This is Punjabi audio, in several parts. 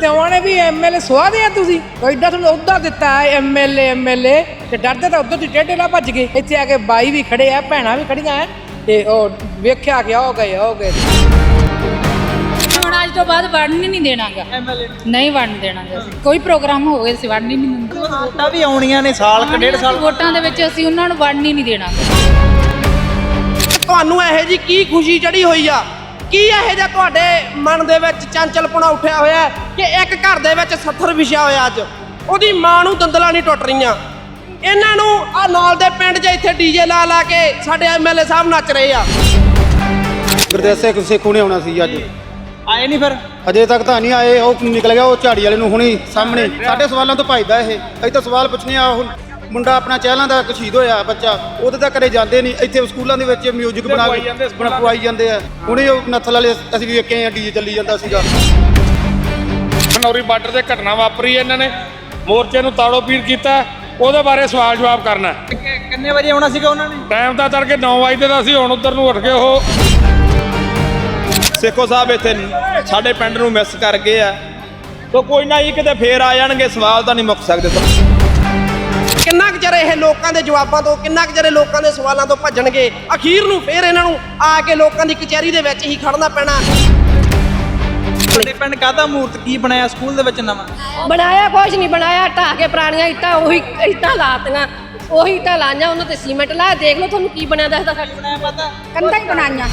ਤੇ ਉਹਨੇ ਵੀ ਐਮਐਲਏ ਸਵਾ ਦਿਆ ਤੁਸੀਂ। ਐਡਾ ਤੁਹਾਨੂੰ ਅਹੁਦਾ ਦਿੱਤਾ ਹੈ ਐਮਐਲਏ ਐਮਐਲਏ ਤੇ ਡਰਦੇ ਤਾਂ ਉਧਰ ਦੀ ਟੇਢੇ ਨਾਲ ਭੱਜ ਗਏ। ਇੱਥੇ ਆ ਕੇ ਬਾਈ ਵੀ ਖੜੇ ਆ ਭੈਣਾਂ ਵੀ ਖੜੀਆਂ ਆ ਤੇ ਉਹ ਵੇਖਿਆ ਗਿਆ ਹੋ ਗਏ ਹੋ ਗਏ। ਹੁਣ ਅੱਜ ਤੋਂ ਬਾਅਦ ਵੜਨ ਹੀ ਨਹੀਂ ਦੇਣਾਗਾ। ਐਮਐਲਏ ਨਹੀਂ ਵੜਨ ਦੇਣਾਗਾ ਕੋਈ ਪ੍ਰੋਗਰਾਮ ਹੋਵੇ ਅਸੀਂ ਵੜਨ ਹੀ ਨਹੀਂ ਦਿੰਦੇ। ਵੋਟਾਂ ਵੀ ਆਉਣੀਆਂ ਨੇ ਸਾਲ ਕ ਡੇਢ ਸਾਲ ਵੋਟਾਂ ਦੇ ਵਿੱਚ ਅਸੀਂ ਉਹਨਾਂ ਨੂੰ ਵੜਨ ਹੀ ਨਹੀਂ ਦੇਣਾ ਤੁਹਾਨੂੰ ਇਹੋ ਜੀ ਕੀ ਖੁਸ਼ੀ ਚੜੀ ਹੋਈ ਆ? ਕੀ ਇਹੋ ਜਿਹਾ ਤੁਹਾਡੇ ਮਨ ਦੇ ਵਿੱਚ ਚੰਚਲਪੁਣਾ ਉੱਠਿਆ ਹੋਇਆ ਹੈ ਕਿ ਇੱਕ ਘਰ ਦੇ ਵਿੱਚ 70 ਵਿਛਿਆ ਹੋਇਆ ਅੱਜ? ਉਹਦੀ ਮਾਂ ਨੂੰ ਦੰਦਲਾਂ ਨਹੀਂ ਟੁੱਟ ਰਹੀਆਂ। ਇਹਨਾਂ ਨੂੰ ਆ ਨਾਲ ਦੇ ਪਿੰਡ 'ਚ ਇੱਥੇ ਡੀਜੇ ਲਾ ਲਾ ਕੇ ਸਾਡੇ ਐਮਐਲਏ ਸਾਹਿਬ ਨੱਚ ਰਹੇ ਆ। ਗੁਰਦੇਵ ਸਿੰਘ ਸੇਖੂ ਨੇ ਆਉਣਾ ਸੀ ਅੱਜ? ਆਏ ਨਹੀਂ ਫਿਰ। ਅਜੇ ਤੱਕ ਤਾਂ ਨਹੀਂ ਆਏ ਉਹ ਨਿਕਲ ਗਿਆ ਉਹ ਝਾੜੀ ਵਾਲੇ ਨੂੰ ਹੁਣੀ ਸਾਹਮਣੇ। ਸਾਡੇ ਸਵਾਲਾਂ ਤੋਂ ਭੱਜਦਾ ਇਹ। ਅਸੀਂ ਤਾਂ ਸਵਾਲ ਪੁੱਛਣੇ ਆ ਉਹ ਮੁੰਡਾ ਆਪਣਾ ਚਹਿਲਾਂ ਦਾ ਸ਼ਹੀਦ ਹੋਇਆ ਬੱਚਾ ਉਹਦੇ ਤਾਂ ਘਰੇ ਜਾਂਦੇ ਨਹੀਂ ਇੱਥੇ ਸਕੂਲਾਂ ਦੇ ਵਿੱਚ 뮤직 ਬਣਾ ਕੇ ਬਣਾ ਪਵਾਈ ਜਾਂਦੇ ਆ। ਹੁਣੇ ਉਹ ਨੱਥਲ ਵਾਲੇ ਅਸੀਂ ਵੀ ਵੇਖੇ ਆ ਡੀਜੇ ਚੱਲੀ ਜਾਂਦਾ ਸੀਗਾ। ਖਨੌਰੀ ਬਾਰਡਰ ਤੇ ਘਟਨਾ ਵਾਪਰੀ ਹੈ ਇਹਨਾਂ ਨੇ ਮੋਰਚੇ ਨੂੰ ਤਾੜੋ ਪੀੜ ਕੀਤਾ ਉਹਦੇ ਬਾਰੇ ਸਵਾਲ ਜਵਾਬ ਕਰਨਾ। ਕਿੰਨੇ ਵਜੇ ਆਉਣਾ ਸੀਗਾ ਉਹਨਾਂ ਨੇ? ਟਾਈਮ ਤਾਂ ਤੜਕੇ 9 ਵਜੇ ਦਾ ਸੀ ਹੁਣ ਉਧਰ ਨੂੰ ਉੱਠ ਕੇ ਉਹ। ਸੇਖੋ ਸਾਹਿਬ ਇੱਥੇ ਸਾਡੇ ਪਿੰਡ ਨੂੰ ਮਿਸ ਕਰ ਗਏ ਆ। ਤੋ ਕੋਈ ਨਾ ਹੀ ਕਿਤੇ ਫੇਰ ਆ ਜਾਣਗੇ ਸਵਾਲ ਤਾਂ ਨਹੀਂ ਮੁੱਕ ਸਕਦੇ। ਕਿੰਨਾ ਕੁ ਚਿਰ ਇਹ ਲੋਕਾਂ ਦੇ ਜਵਾਬਾਂ ਤੋਂ ਕਿੰਨਾ ਕੁ ਚਿਰ ਇਹ ਲੋਕਾਂ ਦੇ ਸਵਾਲਾਂ ਤੋਂ ਭੱਜਣਗੇ? ਅਖੀਰ ਨੂੰ ਫੇਰ ਇਹਨਾਂ ਨੂੰ ਆ ਕੇ ਲੋਕਾਂ ਦੀ ਕਚਹਿਰੀ ਦੇ ਵਿੱਚ ਹੀ ਖੜਨਾ ਪੈਣਾ। ਤੁਹਾਡੇ ਪਿੰਡ ਕਾਹਦਾ ਮੂਰਤ? ਕੀ ਬਣਾਇਆ? ਸਕੂਲ ਦੇ ਵਿੱਚ ਨਵਾਂ? ਬਣਾਇਆ ਕੁਛ ਨਹੀਂ ਬਣਾਇਆ ਢਾਹ ਕੇ ਪੁਰਾਣੀਆਂ ਇੱਟਾਂ ਉਹੀ ਇੱਟਾਂ ਲਾਤੀਆਂ। ਉਹੀ ਇੱਟਾਂ ਲਾਈਆਂ ਉਹਨਾਂ ਤੇ ਸੀਮੈਂਟ ਲਾਇਆ। ਦੇਖ ਲਓ ਤੁਹਾਨੂੰ ਕੀ ਬਣਿਆ ਦੱਸਦਾ ਸਾਡੇ। ਬਣਾਇਆ ਪਤਾ? ਕੰਧਾਂ ਹੀ ਬਣਾਈਆਂ।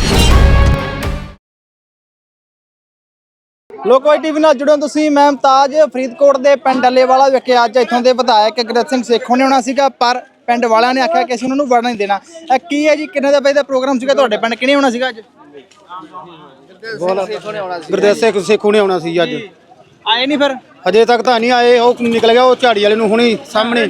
ਲੋਕਵਾਈ ਟੀਵੀ ਨਾਲ ਜੁੜੋ ਤੁਸੀਂ ਮੈਂ ਮੁਮਤਾਜ ਫਰੀਦਕੋਟ ਦੇ ਪਿੰਡ ਡੱਲੇਵਾਲਾ ਵਿਖੇ ਅੱਜ ਇੱਥੋਂ ਦੇ ਵਿਧਾਇਕ ਗੁਰਦੇਵ ਸਿੰਘ ਸੇਖੋਂ ਨੇ ਆਉਣਾ ਸੀਗਾ ਪਰ ਪਿੰਡ ਵਾਲਿਆਂ ਨੇ ਆਖਿਆ ਕਿ ਅਸੀਂ ਉਹਨਾਂ ਨੂੰ ਵੜਨ ਨਹੀਂ ਦੇਣਾ। ਇਹ ਕੀ ਹੈ ਜੀ ਕਿੰਨੇ ਦਾ ਵਜੇ ਦਾ ਪ੍ਰੋਗਰਾਮ ਸੀਗਾ? ਤੁਹਾਡੇ ਪਿੰਡ ਕਿਹਨੇ ਆਉਣਾ ਸੀਗਾ ਅੱਜ? ਗੁਰਦੇਵ ਸਿੰਘ ਸੇਖੂ ਨੇ ਆਉਣਾ ਸੀ। ਅੱਜ। ਆਏ ਨਹੀਂ ਫਿਰ? ਅਜੇ ਤੱਕ ਤਾਂ ਨਹੀਂ ਆਏ ਉਹ ਨਿਕਲ ਗਿਆ ਉਹ ਝਾੜੀ ਵਾਲੇ ਨੂੰ ਹੁਣੀ ਸਾਹਮਣੇ।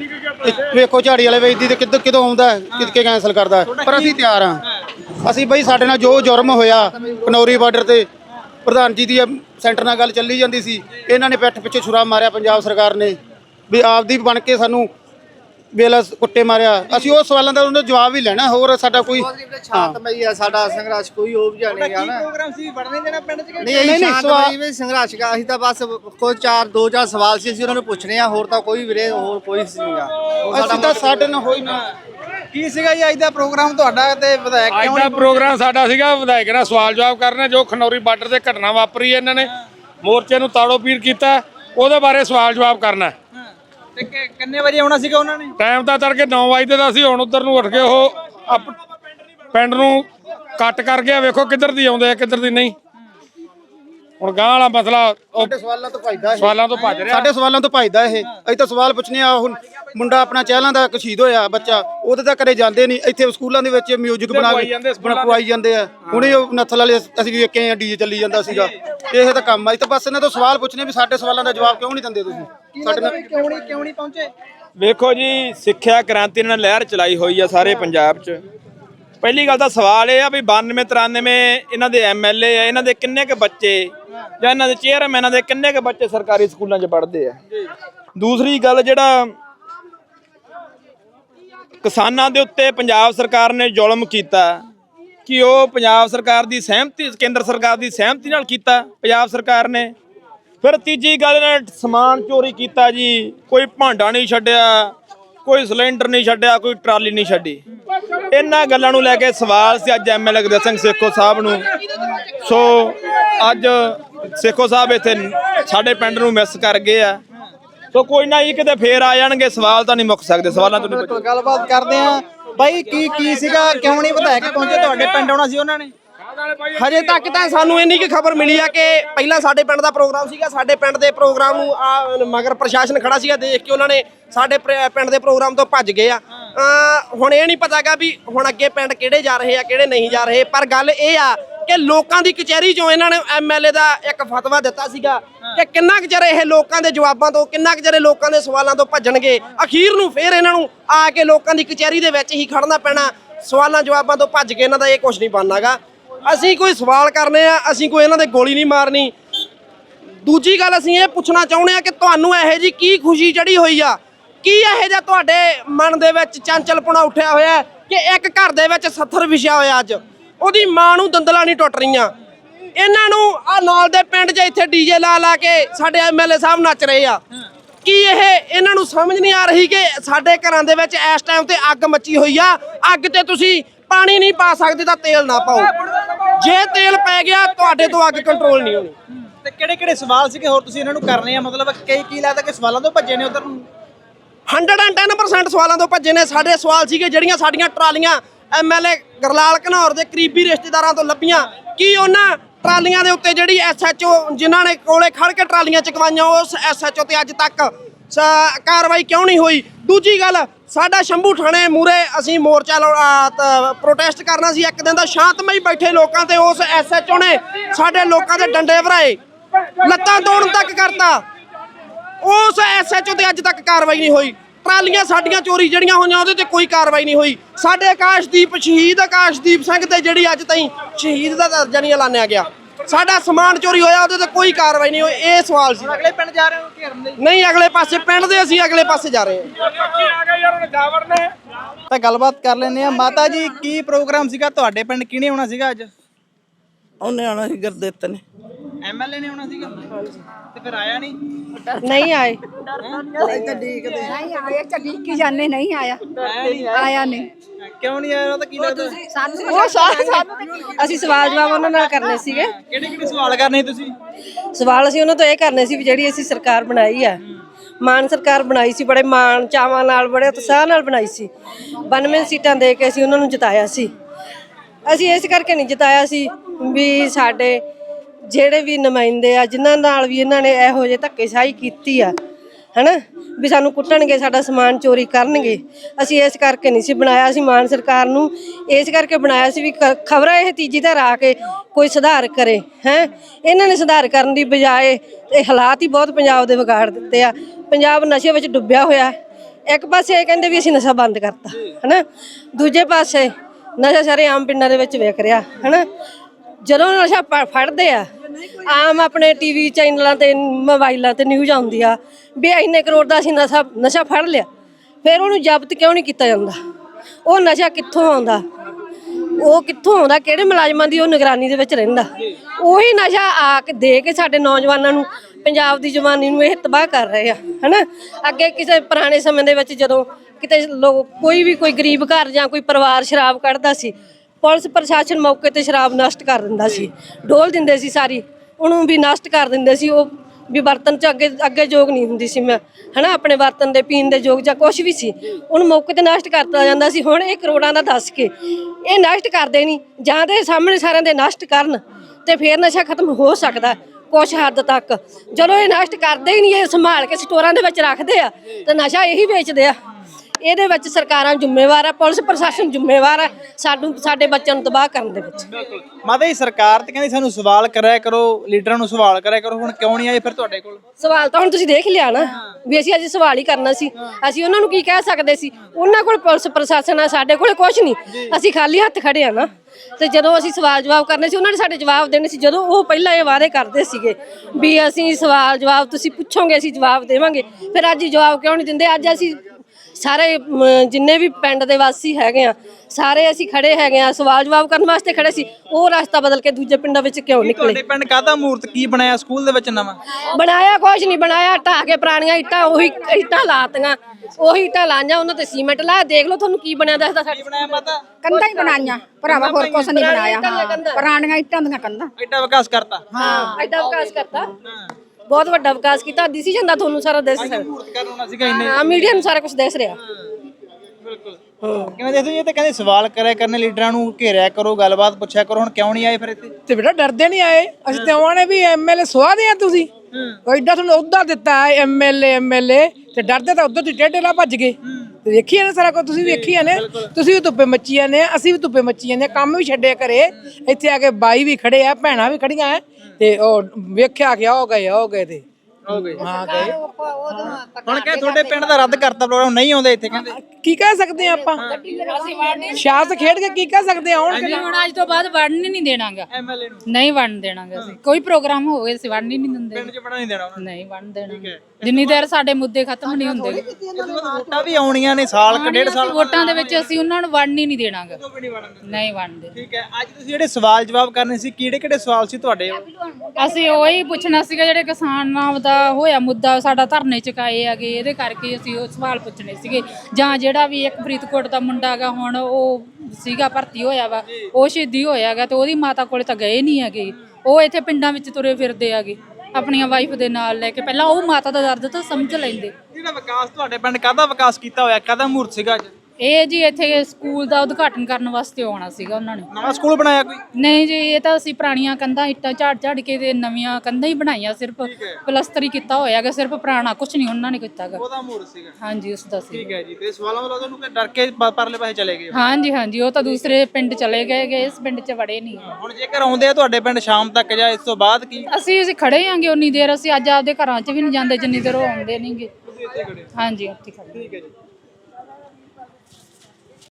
ਵੇਖੋ ਝਾੜੀ ਵਾਲੇ ਵੇਚਦੀ ਤੇ ਕਿੱਦੋਂ ਕਿਦੋਂ ਆਉਂਦਾ ਕਿੱਥੇ ਕੈਨਸਲ ਕਰਦਾ। ਪਰ ਅਸੀਂ ਤਿਆਰ ਹਾਂ। ਅਸੀਂ ਬਈ ਸਾਡੇ ਨਾਲ ਜੋ ਜੁਰਮ ਹੋਇਆ ਕਨੌਰੀ ਬਾਰਡਰ ਤੇ ਪ੍ਰਧਾਨ ਜੀ ਦੀ ਸੈਂਟਰ ਨਾਲ ਗੱਲ ਚੱਲੀ ਜਾਂਦੀ ਸੀ ਇਹਨਾਂ ਨੇ ਪਿੱਠ ਪਿੱਛੇ ਛੁਰਾ ਮਾਰਿਆ ਪੰਜਾਬ ਸਰਕਾਰ ਨੇ ਵੀ ਆਪਦੀ ਬਣ ਕੇ ਸਾਨੂੰ ਵੇਲਾ ਕੁੱਟੇ ਮਾਰਿਆ। ਅਸੀਂ ਉਹ ਸਵਾਲਾਂ ਦਾ ਉਹਨਾਂ ਦਾ ਜਵਾਬ ਹੀ ਲੈਣਾ ਹੋਰ ਸਾਡਾ ਕੋਈ ਸ਼ਾਂਤਮਈ ਆ ਸਾਡਾ ਸੰਘਰਸ਼ ਕੋਈ ਉਪਜਾ ਨਹੀਂ ਕੀ ਗਾ ਨਾ। ਪ੍ਰੋਗਰਾਮ ਸੀ? ਵੜਨ ਨਹੀਂ ਦੇਣਾ ਪਿੰਡ 'ਚ ਨਹੀਂ ਨਹੀਂ, ਸ਼ਾਂਤਮਈ ਵੀ ਸੰਘਰਸ਼ ਕਾ ਅਸੀਂ ਤਾਂ ਬਸ ਕੋਈ ਚਾਰ ਦੋ ਚਾਰ ਸਵਾਲ ਸੀ ਅਸੀਂ ਉਹਨਾਂ ਨੂੰ ਪੁੱਛਣੇ ਆ ਹੋਰ ਤਾਂ ਕੋਈ ਵੀਰੇ ਹੋਰ ਕੋਈ ਨਹੀਂਗਾ ਅਸੀਂ ਤਾਂ ਸਾਡੇ ਨਾਲ ਹੋਈ ਨਾ। ਕੀ ਸੀਗਾ ਜੀ? ਅੱਜ ਦਾ ਪ੍ਰੋਗਰਾਮ ਤੁਹਾਡਾ ਤੇ ਵਿਧਾਇਕ ਅੱਜ ਕਿਉਂ ਦਾ ਨਹੀਂ ਪ੍ਰੋਗਰਾਮ ਸਾਡਾ ਸੀਗਾ ਵਿਧਾਇਕ ਨਾਲ ਸਵਾਲ ਜਵਾਬ ਕਰਨਾ ਜੋ ਖਨੌਰੀ ਬਾਰਡਰ ਤੇ ਘਟਨਾ ਵਾਪਰੀ ਹੈ ਇਹਨਾਂ ਨੇ ਮੋਰਚੇ ਨੂੰ ਤਾੜੋ ਪੀੜ ਕੀਤਾ ਉਹਦੇ ਬਾਰੇ ਸਵਾਲ ਜਵਾਬ ਕਰਨਾ। ਹੈ। ਹਾਂ। ਤੇ ਕਿ- ਕਿੰਨੇ ਵਜੇ ਆਉਣਾ ਸੀਗਾ ਉਹਨਾਂ ਨੇ? ਟਾਈਮ ਤਾਂ ਤੜਕੇ 9 ਵਜੇ ਦਾ ਸੀ ਹੁਣ ਉਧਰ ਨੂੰ ਉੱਠ ਕੇ ਉਹ ਆਪ- ਪਿੰਡ ਨੂੰ ਕੱਟ ਕਰ ਗਿਆ ਵੇਖੋ ਕਿੱਧਰ ਦੀ ਆਉਂਦੇ ਆ ਕਿੱਧਰ ਦੀ ਨਹੀਂ। ਹੁਣ ਗਾਂ ਵਾਲਾ ਮਸਲਾ ਉਹ ਸਵਾਲਾਂ ਤੋਂ ਭੱਜਦਾ ਸਵਾਲਾਂ ਤੋਂ ਭੱਜ ਰਿਹਾ। ਸਾਡੇ ਸਵਾਲਾਂ ਤੋਂ ਭੱਜਦਾ ਇਹ। ਅਸੀਂ ਤਾਂ ਸਵਾਲ ਪੁੱਛਣੇ ਆ ਉਹ ਮੁੰਡਾ ਆਪਣਾ ਚਹਿਲਾਂ ਦਾ ਸ਼ਹੀਦ ਹੋਇਆ ਬੱਚਾ ਉਹਦੇ ਤਾਂ ਘਰੇ ਜਾਂਦੇ ਨਹੀਂ ਇੱਥੇ ਸਕੂਲਾਂ ਦੇ ਵਿੱਚ 뮤직 ਬਣਾ ਕੇ ਜਾਂਦੇ ਸਕੂਲਾਂ ਬਣਾ ਪਵਾਈ ਜਾਂਦੇ ਆ। ਹੁਣੇ ਉਹ ਨੱਥਲ ਵਾਲੇ ਅਸੀਂ ਵੀ ਵੇਖੇ ਆ ਡੀਜੇ ਚੱਲੀ ਜਾਂਦਾ ਸੀਗਾ। ਇਹ ਤਾਂ ਕੰਮ ਆ। ਅਸੀਂ ਤਾਂ ਬਸ ਇਹਨਾਂ ਤੋਂ ਸਵਾਲ ਪੁੱਛਣੇ ਵੀ ਸਾਡੇ ਸਵਾਲਾਂ ਦਾ ਜਵਾਬ ਕਿਉਂ ਨਹੀਂ ਦਿੰਦੇ ਤੁਸੀਂ? ਸਾਡੇ ਨਾਲ ਕਿਉਂ ਨਹੀਂ ਕਿਉਂ ਨਹੀਂ ਪਹੁੰਚੇ? ਵੇਖੋ ਜੀ ਸਿੱਖਿਆ ਕ੍ਰਾਂਤੀ ਨੇ ਲਹਿਰ ਚਲਾਈ ਹੋਈ ਆ ਸਾਰੇ ਪੰਜਾਬ 'ਚ। ਪਹਿਲੀ ਗੱਲ ਤਾਂ ਸਵਾਲ ਇਹ ਆ ਵੀ 92 93 ਇਹਨਾਂ ਦੇ ਐਮਐਲਏ ਆ ਇਹਨਾਂ ਦੇ ਕਿੰਨੇ ਕੁ ਬੱਚੇ ਜਾਂ ਇਹਨਾਂ ਦੇ ਚੇਅਰਮੈਨਾਂ ਦੇ ਕਿੰਨੇ ਕੁ ਬੱਚੇ ਸਰਕਾਰੀ ਸਕੂਲਾਂ 'ਚ ਪੜ੍ਹਦੇ ਆ? ਦੂਸਰੀ ਗੱਲ ਜਿਹੜਾ ਕਿਸਾਨਾਂ ਦੇ ਉੱਤੇ ਪੰਜਾਬ ਸਰਕਾਰ ਨੇ ਜ਼ੁਲਮ ਕੀਤਾ, ਕਿ ਉਹ ਪੰਜਾਬ ਸਰਕਾਰ ਦੀ ਸਹਿਮਤੀ, ਕੇਂਦਰ ਸਰਕਾਰ ਦੀ ਸਹਿਮਤੀ ਨਾਲ ਕੀਤਾ, ਪੰਜਾਬ ਸਰਕਾਰ ਨੇ? ਫਿਰ ਤੀਜੀ ਗੱਲ ਇਹਨਾਂ ਸਮਾਨ ਚੋਰੀ ਕੀਤਾ ਜੀ, ਕੋਈ ਭਾਂਡਾ ਨਹੀਂ ਛੱਡਿਆ, ਕੋਈ ਸਿਲੰਡਰ ਨਹੀਂ ਛੱਡਿਆ, ਕੋਈ ਟਰਾਲੀ ਨਹੀਂ ਛੱਡੀ। ਇਹਨਾਂ ਗੱਲਾਂ ਨੂੰ ਲੈ ਕੇ ਸਵਾਲ ਸੀ ਅੱਜ ਐਮਐਲਏ ਗੁਰਦੇਵ ਸਿੰਘ ਸੇਖੋ ਸਾਹਿਬ ਨੂੰ। ਸੋ ਅੱਜ ਸੇਖੋ ਸਾਹਿਬ ਇੱਥੇ ਸਾਡੇ ਪਿੰਡ ਨੂੰ ਮਿਸ ਕਰ ਗਏ ਆ। ਸੋ ਕੋਈ ਨਾ ਹੀ ਕਿਤੇ ਫੇਰ ਆ ਜਾਣਗੇ ਸਵਾਲ ਤਾਂ ਨਹੀਂ ਮੁੱਕ ਸਕਦੇ ਸਵਾਲਾਂ ਤੋਂ ਨਹੀਂ ਬਿਲਕੁਲ ਗੱਲਬਾਤ ਕਰਦੇ ਆ ਬਾਈ ਕੀ ਕੀ ਸੀਗਾ? ਕਿਉਂ ਨਹੀਂ ਵਿਧਾਇਕ ਪਹੁੰਚੇ? ਤੁਹਾਡੇ ਪਿੰਡ ਆਉਣਾ ਸੀ ਉਹਨਾਂ ਨੇ। ਹਜੇ ਤੱਕ ਤਾਂ ਸਾਨੂੰ ਇੰਨੀ ਕੀ ਖਬਰ ਮਿਲੀ ਆ ਕਿ ਪਹਿਲਾਂ ਸਾਡੇ ਪਿੰਡ ਦਾ ਪ੍ਰੋਗਰਾਮ ਸੀਗਾ ਸਾਡੇ ਪਿੰਡ ਦੇ ਪ੍ਰੋਗਰਾਮ ਨੂੰ ਆ ਮਗਰ ਪ੍ਰਸ਼ਾਸਨ ਖੜਾ ਸੀਗਾ ਦੇਖ ਕੇ ਉਹਨਾਂ ਨੇ ਸਾਡੇ ਪਿੰਡ ਦੇ ਪ੍ਰੋਗਰਾਮ ਤੋਂ ਭੱਜ ਗਏ ਆ। ਹੁਣ ਇਹ ਨਹੀਂ ਪਤਾਗਾ ਵੀ ਹੁਣ ਅੱਗੇ ਪਿੰਡ ਕਿਹੜੇ ਜਾ ਰਹੇ ਆ ਕਿਹੜੇ ਨਹੀਂ ਜਾ ਰਹੇ ਪਰ ਗੱਲ ਇਹ ਆ ਕਿ ਲੋਕਾਂ ਦੀ ਕਚਹਿਰੀ ਚੋਂ ਇਹਨਾਂ ਨੇ ਐਮਐਲਏ ਦਾ ਇੱਕ ਫਤਵਾ ਦਿੱਤਾ ਸੀਗਾ ਕਿ ਕਿੰਨਾ ਕੁ ਚਿਰ ਇਹ ਲੋਕਾਂ ਦੇ ਜਵਾਬਾਂ ਤੋਂ, ਕਿੰਨਾ ਕੁ ਚਿਰ ਇਹ ਲੋਕਾਂ ਦੇ ਸਵਾਲਾਂ ਤੋਂ ਭੱਜਣਗੇ? ਅਖੀਰ ਨੂੰ ਫੇਰ ਇਹਨਾਂ ਨੂੰ ਆ ਕੇ ਲੋਕਾਂ ਦੀ ਕਚਹਿਰੀ ਦੇ ਵਿੱਚ ਹੀ ਖੜਨਾ ਪੈਣਾ। ਸਵਾਲਾਂ ਜਵਾਬਾਂ ਤੋਂ ਭੱਜ ਕੇ ਇਹਨਾਂ ਦਾ ਇਹ ਕੁਝ ਨਹੀਂ ਬਣਨਾਗਾ। ਅਸੀਂ ਕੋਈ ਸਵਾਲ ਕਰਨੇ ਆ, ਅਸੀਂ ਕੋਈ ਇਹਨਾਂ ਦੇ ਗੋਲੀ ਨਹੀਂ ਮਾਰਨੀ। ਦੂਜੀ ਗੱਲ ਅਸੀਂ ਇਹ ਪੁੱਛਣਾ ਚਾਹੁੰਦੇ ਆ ਕਿ ਤੁਹਾਨੂੰ ਇਹੋ ਜੀ ਕੀ ਖੁਸ਼ੀ ਚੜੀ ਹੋਈ ਆ? ਕੀ ਇਹੋ ਜਿਹਾ ਤੁਹਾਡੇ ਮਨ ਦੇ ਵਿੱਚ ਚੰਚਲਪੁਣਾ ਉੱਠਿਆ ਹੋਇਆ ਕਿ ਇੱਕ ਘਰ ਦੇ ਵਿੱਚ 70 ਵਿਛਿਆ ਹੋਇਆ ਅੱਜ? ਉਹਦੀ ਮਾਂ ਨੂੰ ਦੰਦਲਾਂ ਨਹੀਂ ਟੁੱਟ ਰਹੀਆਂ। ਇਹਨਾਂ ਨੂੰ ਆ ਨਾਲ ਦੇ ਪਿੰਡ 'ਚ ਇੱਥੇ ਡੀਜੇ ਲਾ ਲਾ ਕੇ ਸਾਡੇ ਐਮਐਲਏ ਸਾਹਿਬ ਨੱਚ ਰਹੇ ਆ। ਕੀ ਇਹ ਇਹਨਾਂ ਨੂੰ ਸਮਝ ਨਹੀਂ ਆ ਰਹੀ ਕਿ ਸਾਡੇ ਘਰਾਂ ਦੇ ਵਿੱਚ ਇਸ ਟਾਈਮ ਤੇ ਅੱਗ ਮੱਚੀ ਹੋਈ ਆ। ਅੱਗ ਤੇ ਤੁਸੀਂ ਪਾਣੀ ਨਹੀਂ ਪਾ ਸਕਦੇ ਤਾਂ ਤੇਲ ਨਾ ਪਾਓ। ਜੇ ਤੇਲ ਪੈ ਗਿਆ ਤੁਹਾਡੇ ਤੋਂ ਅੱਗ ਕੰਟਰੋਲ ਨਹੀਂ ਹੋਣੀ। ਤੇ ਕਿਹੜੇ ਕਿਹੜੇ ਸਵਾਲ ਸੀਗੇ? ਹੋਰ ਤੁਸੀਂ ਇਹਨਾਂ ਨੂੰ ਕਰਨੇ ਆ? ਮਤਲਬ ਕਈ ਕੀ ਲੱਗਦਾ ਕਿ ਸਵਾਲਾਂ ਤੋਂ ਭੱਜੇ ਨੇ ਉਧਰ ਨੂੰ? 110% ਸਵਾਲਾਂ ਤੋਂ ਭੱਜੇ ਨੇ। ਸਾਡੇ ਸਵਾਲ ਸੀਗੇ ਜਿਹੜੀਆਂ ਸਾਡੀਆਂ ਟਰਾਲੀਆਂ ਐਮਐਲਏ ਗਰਲਾਲ ਘਨੌਰ ਦੇ ਕਰੀਬੀ ਰਿਸ਼ਤੇਦਾਰਾਂ ਤੋਂ ਲੱਭੀਆਂ। ਕੀ ਉਹਨਾਂ ਟਰਾਲੀਆਂ ਦੇ ਉੱਤੇ ਜਿਹੜੀ ਐਸਐਚਓ ਜਿਨ੍ਹਾਂ ਨੇ ਕੋਲੇ ਖੜ ਕੇ ਟਰਾਲੀਆਂ ਚਕਵਾਈਆਂ, ਉਸ ਐਸਐਚਓ ਤੇ ਅੱਜ ਤੱਕ ਕਾਰਵਾਈ ਕਿਉਂ ਨਹੀਂ ਹੋਈ? ਦੂਜੀ ਗੱਲ, ਸਾਡਾ ਸ਼ੰਭੂ ਥਾਣੇ ਮੂਰੇ ਅਸੀਂ ਮੋਰਚਾ ਪ੍ਰੋਟੈਸਟ ਕਰਨਾ ਸੀ। ਇੱਕ ਦਿਨ ਦਾ ਸ਼ਾਂਤਮਈ ਬੈਠੇ ਲੋਕਾਂ ਤੇ ਉਸ ਐਸਐਚਓ ਨੇ ਸਾਡੇ ਲੋਕਾਂ ਦੇ ਡੰਡੇ ਭਰਾਏ ਲੱਤਾਂ ਤੋੜਨ ਤੱਕ ਕਰਤਾ। ਉਸ ਐਸਐਚਓ ਤੇ ਅੱਜ ਤੱਕ ਕਾਰਵਾਈ ਨਹੀਂ ਹੋਈ। ਟਰਾਲੀਆਂ ਸਾਡੀਆਂ ਚੋਰੀ ਜਿਹੜੀਆਂ ਹੋਈਆਂ ਉਹਦੇ ਤੇ ਕੋਈ ਕਾਰਵਾਈ ਨਹੀਂ ਹੋਈ। ਸਾਡੇ ਆਕਾਸ਼ਦੀਪ ਸ਼ਹੀਦ ਆਕਾਸ਼ਦੀਪ ਸਿੰਘ ਤੇ ਜਿਹੜੀ ਅੱਜ ਤਾਈਂ ਸ਼ਹੀਦ ਦਾ ਦਰਜਾ ਨਹੀਂ ਐਲਾਨਿਆ ਗਿਆ। ਸਾਡਾ ਸਮਾਨ ਚੋਰੀ ਹੋਇਆ ਉਹਦੇ ਤੇ ਕੋਈ ਕਾਰਵਾਈ ਨਹੀਂ ਹੋਈ। ਇਹ ਸਵਾਲ ਸੀ। ਅਗਲੇ ਪਿੰਡ ਜਾ ਰਹੇ ਹੋ ਘੇਰਨ ਦੇ ਨਹੀਂ ਅਗਲੇ ਪਾਸੇ ਪਿੰਡ ਦੇ ਅਸੀਂ ਅਗਲੇ ਪਾਸੇ ਜਾ ਰਹੇ ਹਾਂ। ਆ ਗਏ ਯਾਰ ਜਾਵੜ ਨੇ। ਤਾਂ ਗੱਲਬਾਤ ਕਰ ਲੈਂਦੇ ਆ ਮਾਤਾ ਜੀ ਕੀ ਪ੍ਰੋਗਰਾਮ ਸੀਗਾ? ਤੁਹਾਡੇ ਪਿੰਡ ਕਿਹਨੇ ਆਉਣਾ ਸੀਗਾ ਅੱਜ? ਉਹਨੇ ਆਣਾ ਸੀ ਗੁਰਦਿੱਤ ਨੇ। ਐਮਐਲਏ ਨੇ ਆਉਣਾ ਸੀਗਾ? ਤੇ ਫਿਰ ਆਇਆ ਨਹੀਂ? ਨਹੀਂ ਆਏ। ਨਹੀਂ ਆਇਆ ਚੱਲੀ ਕੀ ਜਾਣੇ ਨਹੀਂ ਆਇਆ। ਆਇਆ ਨਹੀਂ? ਕਿਉਂ ਨਹੀਂ ਆਇਆ? ਉਹ ਤਾਂ ਕੀ ਲੱਗਦਾ? ਉਹ ਸਾਰੇ ਸਾਨੂੰ ਅਸੀਂ ਸਵਾਲ ਜਵਾਬ ਉਹਨਾਂ ਨਾਲ ਕਰਨੇ ਸੀਗੇ। ਕਿਹੜੇ ਕਿਹੜੇ ਸਵਾਲ ਕਰਨੇ ਸੀ ਤੁਸੀਂ? ਸਵਾਲ ਅਸੀਂ ਉਹਨਾਂ ਤੋਂ ਇਹ ਕਰਨੇ ਸੀ ਵੀ ਜਿਹੜੀ ਅਸੀਂ ਸਰਕਾਰ ਬਣਾਈ ਆ। ਮਾਨ ਸਰਕਾਰ ਬਣਾਈ ਸੀ ਬੜੇ ਮਾਣ ਚਾਵਾਂ ਨਾਲ ਬੜੇ ਉਤਸ਼ਾਹ ਨਾਲ ਬਣਾਈ ਸੀ। 92 ਸੀਟਾਂ ਦੇ ਕੇ ਅਸੀਂ ਉਹਨਾਂ ਨੂੰ ਜਿਤਾਇਆ ਸੀ। ਅਸੀਂ ਇਸ ਕਰਕੇ ਨਹੀਂ ਜਿਤਾਇਆ ਸੀ ਵੀ ਸਾਡੇ ਜਿਹੜੇ ਵੀ ਨੁਮਾਇੰਦੇ ਆ, ਜਿਨ੍ਹਾਂ ਨਾਲ ਵੀ ਇਹਨਾਂ ਨੇ ਇਹੋ ਜਿਹੇ ਧੱਕੇਸ਼ਾਹੀ ਕੀਤੀ ਆ, ਹਨਾ? ਵੀ ਸਾਨੂੰ ਕੁੱਟਣਗੇ, ਸਾਡਾ ਸਮਾਨ ਚੋਰੀ ਕਰਨਗੇ। ਅਸੀਂ ਇਸ ਕਰਕੇ ਨਹੀਂ ਸੀ ਬਣਾਇਆ ਸੀ ਮਾਨ ਸਰਕਾਰ ਨੂੰ ਇਸ ਕਰਕੇ ਬਣਾਇਆ ਸੀ ਵੀ ਖਬਰਾਂ ਇਹ ਤੀਜੀ ਧਿਰ ਆ ਕੇ ਕੋਈ ਸੁਧਾਰ ਕਰੇ, ਹੈ? ਇਹਨਾਂ ਨੇ ਸੁਧਾਰ ਕਰਨ ਦੀ ਬਜਾਏ ਇਹ ਹਾਲਾਤ ਹੀ ਬਹੁਤ ਪੰਜਾਬ ਦੇ ਵਿਗਾੜ ਦਿੱਤੇ ਆ। ਪੰਜਾਬ ਨਸ਼ੇ ਵਿੱਚ ਡੁੱਬਿਆ ਹੋਇਆ। ਇੱਕ ਪਾਸੇ ਇਹ ਕਹਿੰਦੇ ਵੀ ਅਸੀਂ ਨਸ਼ਾ ਬੰਦ ਕਰਤਾ, ਹਨਾ? ਦੂਜੇ ਪਾਸੇ ਨਸ਼ਾ ਸਾਰੇ ਆਮ ਪਿੰਡਾਂ ਦੇ ਵਿੱਚ ਵਿਕ ਰਿਹਾ, ਹਨਾ? ਜਦੋਂ ਨਸ਼ਾ ਪ- ਫੜਦੇ ਆ, ਆਮ ਆਪਣੇ ਟੀਵੀ ਚੈਨਲਾਂ ਤੇ, ਮੋਬਾਈਲਾਂ ਤੇ ਨਿਊਜ਼ ਆਉਂਦੀ ਆ, ਵੀ ਇੰਨੇ ਕਰੋੜ ਦਾ ਅਸੀਂ ਨਸ਼ਾ ਨਸ਼ਾ ਫੜ ਲਿਆ। ਫਿਰ ਉਹਨੂੰ ਜ਼ਬਤ ਕਿਉਂ ਨਹੀਂ ਕੀਤਾ ਜਾਂਦਾ? ਉਹ ਨਸ਼ਾ ਕਿੱਥੋਂ ਆਉਂਦਾ? ਉਹ ਕਿੱਥੋਂ ਆਉਂਦਾ? ਕਿਹੜੇ ਮੁਲਾਜ਼ਮਾਂ ਦੀ ਉਹ ਨਿਗਰਾਨੀ ਦੇ ਵਿੱਚ ਰਹਿੰਦਾ? ਉਹੀ ਨਸ਼ਾ ਆ ਕੇ ਦੇ ਕੇ ਸਾਡੇ ਨੌਜਵਾਨਾਂ ਨੂੰ, ਪੰਜਾਬ ਦੀ ਜਵਾਨੀ ਨੂੰ ਇਹ ਤਬਾਹ ਕਰ ਰਹੇ ਆ, ਹਨਾ? ਅੱਗੇ ਕਿਸੇ ਪੁਰਾਣੇ ਸਮੇਂ ਦੇ ਵਿੱਚ ਜਦੋਂ ਕਿਤੇ ਲੋਕ, ਕੋਈ ਵੀ ਕੋਈ ਗਰੀਬ ਘਰ ਜਾਂ ਕੋਈ ਪਰਿਵਾਰ ਸ਼ਰਾਬ ਕੱਢਦਾ ਸੀ ਪੁਲਿਸ ਪ੍ਰਸ਼ਾਸਨ ਮੌਕੇ ਤੇ ਸ਼ਰਾਬ ਨਸ਼ਟ ਕਰ ਦਿੰਦਾ ਸੀ। ਡੋਲ ਦਿੰਦੇ ਸੀ ਸਾਰੀ। ਉਹਨੂੰ ਵੀ ਨਸ਼ਟ ਕਰ ਦਿੰਦੇ ਸੀ। ਉਹ ਵੀ ਬਰਤਨ ਚ ਅੱਗੇ ਅੱਗੇ ਯੋਗ ਨਹੀਂ ਹੁੰਦੀ ਸੀ ਮੈਂ। ਹਨਾ, ਆਪਣੇ ਬਰਤਨ ਦੇ ਪੀਣ ਦੇ ਯੋਗ ਜਾਂ ਕੁਝ ਵੀ ਸੀ। ਉਹਨੂੰ ਮੌਕੇ ਤੇ ਨਸ਼ਟ ਕਰਤਾ ਜਾਂਦਾ ਸੀ। ਹੁਣ ਇਹ ਕਰੋੜਾਂ ਦਾ ਦੱਸ ਕੇ ਇਹ ਨਸ਼ਟ ਕਰਦੇ ਨਹੀਂ। ਜਾਂ ਤੇ ਸਾਹਮਣੇ ਸਾਰਿਆਂ ਦੇ ਨਸ਼ਟ ਕਰਨ ਤੇ ਫੇਰ ਨਸ਼ਾ ਖਤਮ ਹੋ ਸਕਦਾ ਕੁਛ ਹੱਦ ਤੱਕ। ਜਦੋਂ ਇਹ ਨਸ਼ਟ ਕਰਦੇ ਹੀ ਨਹੀਂ, ਇਹ ਸੰਭਾਲ ਕੇ ਸਟੋਰਾਂ ਦੇ ਵਿੱਚ ਰੱਖਦੇ ਆ ਤੇ ਨਸ਼ਾ ਇਹੀ ਵੇਚਦੇ ਆ। ਇਹਦੇ ਵਿੱਚ ਸਰਕਾਰਾਂ ਜ਼ਿੰਮੇਵਾਰ ਆ ਪੁਲਿਸ ਪ੍ਰਸ਼ਾਸਨ ਜ਼ਿੰਮੇਵਾਰ ਆ ਸਾਨੂੰ ਸਾਡੇ ਬੱਚਿਆਂ ਨੂੰ ਤਬਾਹ ਕਰਨ ਦੇ ਵਿੱਚ। ਮਾਤਾ ਜੀ ਸਰਕਾਰ ਤੇ ਕਹਿੰਦੀ ਸਾਨੂੰ ਸਵਾਲ ਕਰਿਆ ਕਰੋ ਲੀਡਰਾਂ ਨੂੰ ਸਵਾਲ ਕਰਿਆ ਕਰੋ ਹੁਣ ਕਿਉਂ ਨਹੀਂ ਆਏ ਫਿਰ ਤੁਹਾਡੇ ਕੋਲ? ਸਵਾਲ ਤਾਂ ਹੁਣ ਤੁਸੀਂ ਦੇਖ ਲਿਆ ਨਾ ਵੀ ਅਸੀਂ ਅੱਜ ਸਵਾਲ ਹੀ ਕਰਨਾ ਸੀ। ਅਸੀਂ ਉਹਨਾਂ ਨੂੰ ਕੀ ਕਹਿ ਸਕਦੇ ਸੀ? ਉਹਨਾਂ ਕੋਲ ਪੁਲਿਸ ਪ੍ਰਸ਼ਾਸਨ ਆ ਸਾਡੇ ਕੋਲ ਕੁਝ ਨਹੀਂ। ਅਸੀਂ ਖਾਲੀ ਹੱਥ ਖੜੇ ਆ ਨਾ। ਤੇ ਜਦੋਂ ਅਸੀਂ ਸਵਾਲ ਜਵਾਬ ਕਰਨੇ ਸੀ ਉਹਨਾਂ ਨੇ ਸਾਡੇ ਜਵਾਬ ਦੇਣੇ ਸੀ। ਜਦੋਂ ਉਹ ਪਹਿਲਾਂ ਇਹ ਵਾਅਦੇ ਕਰਦੇ ਸੀਗੇ ਵੀ ਅਸੀਂ ਸਵਾਲ ਜਵਾਬ ਤੁਸੀਂ ਪੁੱਛੋਗੇ ਅਸੀਂ ਜਵਾਬ ਦੇਵਾਂਗੇ। ਫਿਰ ਅੱਜ ਜਵਾਬ ਕਿਉਂ ਨਹੀਂ ਦਿੰਦੇ? ਅੱਜ ਅਸੀਂ ਸਾਰੇ ਜਿੰਨੇ ਵੀ ਪਿੰਡ ਦੇ ਵਾਸੀ ਹੈਗੇ ਆ ਸਾਰੇ ਅਸੀਂ ਖੜੇ ਹੈਗੇ ਆ ਸਵਾਲ ਜਵਾਬ ਕਰਨ ਵਾਸਤੇ ਖੜੇ ਸੀ ਉਹ ਰਸਤਾ ਬਦਲ ਕੇ ਦੂਜੇ ਪਿੰਡਾਂ ਵਿੱਚ ਕਿਉਂ ਨਿਕਲੇ? ਤੁਹਾਡੇ ਪਿੰਡ ਕਾਹਦਾ ਮੂਰਤ ਕੀ ਬਣਾਇਆ ਸਕੂਲ ਦੇ ਵਿੱਚ ਨਵਾਂ? ਬਣਾਇਆ ਕੁਛ ਨਹੀਂ ਬਣਾਇਆ ਢਾਹ ਕੇ ਪੁਰਾਣੀਆਂ ਇੱਟਾਂ ਉਹੀ ਇੱਟਾਂ ਲਾਤੀਆਂ ਉਹੀ ਇੱਟਾਂ ਲਾਈਆਂ ਉਹਨਾਂ ਤੇ ਸੀਮੈਂਟ ਲਾਇਆ ਦੇਖ ਲਓ ਤੁਹਾਨੂੰ ਕੀ ਬਣਿਆ ਦੱਸਦਾ ਸਾਡੇ। ਬਣਾਇਆ ਮਾਤਾ? ਕੰਧਾਂ ਹੀ ਬਣਾਈਆਂ ਭਰਾਵਾ ਹੋਰ ਕੁਛ ਨਹੀਂ ਬਣਾਇਆ ਪੁਰਾਣੀਆਂ ਇੱਟਾਂ ਦੀਆਂ ਕੰਧਾਂ। ਐਡਾ ਵਿਕਾਸ ਕਰਤਾ? ਹਾਂ ਐਡਾ ਵਿਕਾਸ ਕਰਤਾ। ਬਹੁਤ ਵੱਡਾ ਵਿਕਾਸ ਕੀਤਾ ਦਿਸੀ ਜਾਂਦਾ ਤੁਹਾਨੂੰ ਸਾਰਾ ਦਿਸ ਮੂਰਤ ਕਰਨਾ ਸੀਗਾ ਇੰਨੇ ਹਾਂ ਮੀਡੀਆ ਨੂੰ ਸਾਰਾ ਕੁਝ ਦਿਸ ਰਿਹਾ। ਕਿਵੇਂ ਦੇਖਦੇ ਹੋ ਜੀ ਇਹ ਤਾਂ ਕਹਿੰਦੇ ਸਵਾਲ ਕਰਿਆ ਕਰਨੇ ਲੀਡਰਾਂ ਨੂੰ ਘੇਰਿਆ ਕਰੋ ਗੱਲਬਾਤ ਪੁੱਛਿਆ ਕਰੋ ਹੁਣ ਕਿਉਂ ਨਹੀਂ ਆਏ ਫਿਰ ਇੱਥੇ? ਤੇ ਬੇਟਾ ਡਰਦੇ ਨਹੀਂ ਆਏ। ਅਸੀਂ ਤੇ ਆਵਾਂ ਵੀ ਐਮਐਲਏ ਸਵਾਦੇ ਆ ਤੁਸੀਂ। ਕੋਈ ਏਡਾ ਤੁਹਾਨੂੰ ਅਹੁਦਾ ਦਿੱਤਾ ਐਮਐਲਏ ਐਮਐਲਏ ਤੇ ਡਰਦੇ ਤਾਂ ਉਧਰ ਦੀ ਟੇਢੇ ਲਾ ਭੱਜ ਗਏ। ਤੇ ਵੇਖੀ ਨੇ ਸਾਰਾ ਕੁਝ ਤੁਸੀਂ ਵੇਖੀ ਨੇ? ਤੁਸੀਂ ਵੀ ਧੁੱਪੇ ਮੱਚੀ ਜਾਂਦੇ ਆ ਅਸੀਂ ਵੀ ਧੁੱਪੇ ਮੱਚੀ ਜਾਂਦੇ ਆ ਕੰਮ ਵੀ ਛੱਡੇ ਕਰੇ ਇੱਥੇ ਆ ਕੇ ਬਾਈ ਵੀ ਖੜੇ ਆ ਭੈਣਾਂ ਵੀ ਖੜੀਆਂ ਆ ਤੇ ਉਹ ਵੇਖਿਆ ਕਿ ਹੋ ਗਏ ਹੋ ਗਏ ਤੇ। ਹੋ ਗਏ। ਹਾਂ। ਗਏ ਹੁਣ ਕਹੇ ਤੁਹਾਡੇ ਪਿੰਡ ਦਾ ਰੱਦ ਕਰਤਾ ਪ੍ਰੋਗਰਾਮ ਨਹੀਂ ਆਉਂਦੇ ਇੱਥੇ ਕਹਿੰਦੇ। ਕੀ ਕਹਿ ਸਕਦੇ ਆ ਆਪਾਂ? ਸਿਆਸਤ ਖੇਡ ਕੇ ਕੀ ਕਹਿ ਸਕਦੇ ਆ ਅਸੀਂ ਹੁਣ ਅੱਜ ਤੋਂ ਬਾਅਦ ਵੜਨ ਹੀ ਨਹੀਂ ਦੇਣਾਗਾ। ਐਮਐਲਏ ਨੂੰ। ਨਹੀਂ ਵੜਨ ਦੇਣਾਗਾ ਅਸੀਂ। ਕੋਈ ਪ੍ਰੋਗਰਾਮ ਹੋਵੇ ਅਸੀਂ ਵੜਨ ਹੀ ਨਹੀਂ ਦਿੰਦੇ। ਪਿੰਡ 'ਚ ਬਣਾ ਨਹੀਂ ਦੇਣਾ ਨਹੀਂ ਵੜਨ ਦੇਣਾ। ਜਿੰਨੀ ਦੇਰ ਸਾਡੇ ਮੁੱਦੇ ਖਤਮ ਨਹੀਂ ਹੁੰਦੇ। ਨੇ। ਵੋਟਾਂ ਵੀ ਆਉਣੀਆਂ ਨੇ ਸਾਲ ਕ ਡੇਢ ਸਾਲ। ਵੋਟਾਂ ਦੇ ਵਿੱਚ ਅਸੀਂ ਉਹਨਾਂ ਨੂੰ ਵੜਨ ਹੀ ਨਹੀਂ ਦੇਣਾਗਾ। ਨਹੀਂ ਵੜਨ ਠੀਕ ਹੈ ਅੱਜ ਤੁਸੀਂ ਜਿਹੜੇ ਸਵਾਲ ਜਵਾਬ ਕਰਨੇ ਸੀ ਕਿਹੜੇ ਕਿਹੜੇ ਸਵਾਲ ਸੀ ਤੁਹਾਡੇ? ਅਸੀਂ ਉਹੀ ਪੁੱਛਣਾ ਸੀਗਾ ਜਿਹੜੇ ਕਿਸਾਨਾਂ ਦਾ ਹੋਇਆ ਮੁੱਦਾ ਸਾਡਾ ਧਰਨੇ ਚੁਕਾਏ ਹੈਗੇ ਇਹਦੇ ਕਰਕੇ ਅਸੀਂ ਉਹ ਸਵਾਲ ਪੁੱਛਣੇ ਸੀਗੇ। ਜਾਂ ਜਿਹੜਾ ਵੀ ਇੱਕ ਫਰੀਦਕੋਟ ਦਾ ਮੁੰਡਾ ਹੈਗਾ ਹੁਣ ਉਹ ਸੀਗਾ ਭਰਤੀ ਹੋਇਆ ਵਾ ਉਹ ਸ਼ਹੀਦੀ ਹੋਇਆ ਹੈਗਾ ਤੇ ਉਹਦੀ ਮਾਤਾ ਕੋਲੇ ਤਾਂ ਗਏ ਨਹੀਂ ਹੈਗੇ। ਉਹ ਇੱਥੇ ਪਿੰਡਾਂ ਵਿੱਚ ਤੁਰੇ ਫਿਰਦੇ ਹੈਗੇ। ਆਪਣੀਆਂ ਵਾਈਫ ਦੇ ਨਾਲ ਲੈ ਕੇ ਪਹਿਲਾਂ ਉਹ ਮਾਤਾ ਦਾ ਦਰਦ ਤਾਂ ਸਮਝ ਲੈਂਦੇ। ਜਿਹੜਾ ਵਿਕਾਸ ਤੁਹਾਡੇ ਪਿੰਡ ਕਾਹਦਾ ਵਿਕਾਸ ਕੀਤਾ ਹੋਇਆ, ਕਾਹਦਾ ਮਹੂਰਤ ਸੀਗਾ ਅੱਜ? ਇਹ ਜੀ ਇੱਥੇ ਸਕੂਲ ਦਾ ਉਦਘਾਟਨ ਕਰਨ ਵਾਸਤੇ ਆਉਣਾ ਸੀਗਾ ਉਹਨਾਂ ਨੇ। ਨਵਾਂ ਸਕੂਲ ਬਣਾਇਆ ਕੋਈ? ਨਹੀਂ ਜੀ ਇਹ ਤਾਂ ਅਸੀਂ ਪੁਰਾਣੀਆਂ ਕੰਧਾਂ ਇੱਟਾਂ ਝਾੜ ਝਾੜ ਕੇ ਤੇ ਨਵੀਆਂ ਕੰਧਾਂ ਹੀ ਬਣਾਈਆਂ ਸਿਰਫ ਪਲਸਤਰ ਹੀ ਕੀਤਾ ਹੋਇਆਗਾ ਸਿਰਫ ਪੁਰਾਣਾ ਕੁਝ ਨਹੀਂ ਉਹਨਾਂ ਨੇ ਕੀਤਾਗਾ ਉਹਦਾ ਮਹੂਰਤ ਸੀਗਾ। ਹਾਂਜੀ ਉਸ ਦਾ ਸੀ ਠੀਕ ਹੈ ਜੀ ਤੇ ਸਵਾਲਾਂ ਵੱਲੋਂ ਤੁਹਾਨੂੰ ਡਰ ਕੇ ਪ- ਪਰਲੇ ਪਾਸੇ ਚਲੇ ਗਏ। ਹਾਂਜੀ ਹਾਂਜੀ ਉਹ ਤਾਂ ਦੂਸਰੇ ਪਿੰਡ ਚਲੇ ਗਏ ਗਏ ਇਸ ਪਿੰਡ 'ਚ ਵੜੇ ਨਹੀਂ। ਹੁਣ ਜੇਕਰ ਆਉਂਦੇ ਆ ਤੁਹਾਡੇ ਪਿੰਡ ਸ਼ਾਮ ਤੱਕ ਜਾਂ ਇਸ ਤੋਂ ਬਾਅਦ ਕੀ? ਅਸੀਂ ਅਸੀਂ ਖੜੇ ਆਂਗੇ ਉਨੀ ਦੇਰ ਅਸੀਂ ਅੱਜ ਆਪਦੇ ਘਰਾਂ 'ਚ ਵੀ ਨਹੀਂ ਜਾਂਦੇ ਜਿੰਨੀ ਦੇਰ ਉਹ ਆਉਂਦੇ ਨਹੀਂਗੇ ਹਾਂਜੀ ਉੱਥੇ ਖੜੇ। ਠੀਕ ਹੈ ਜੀ।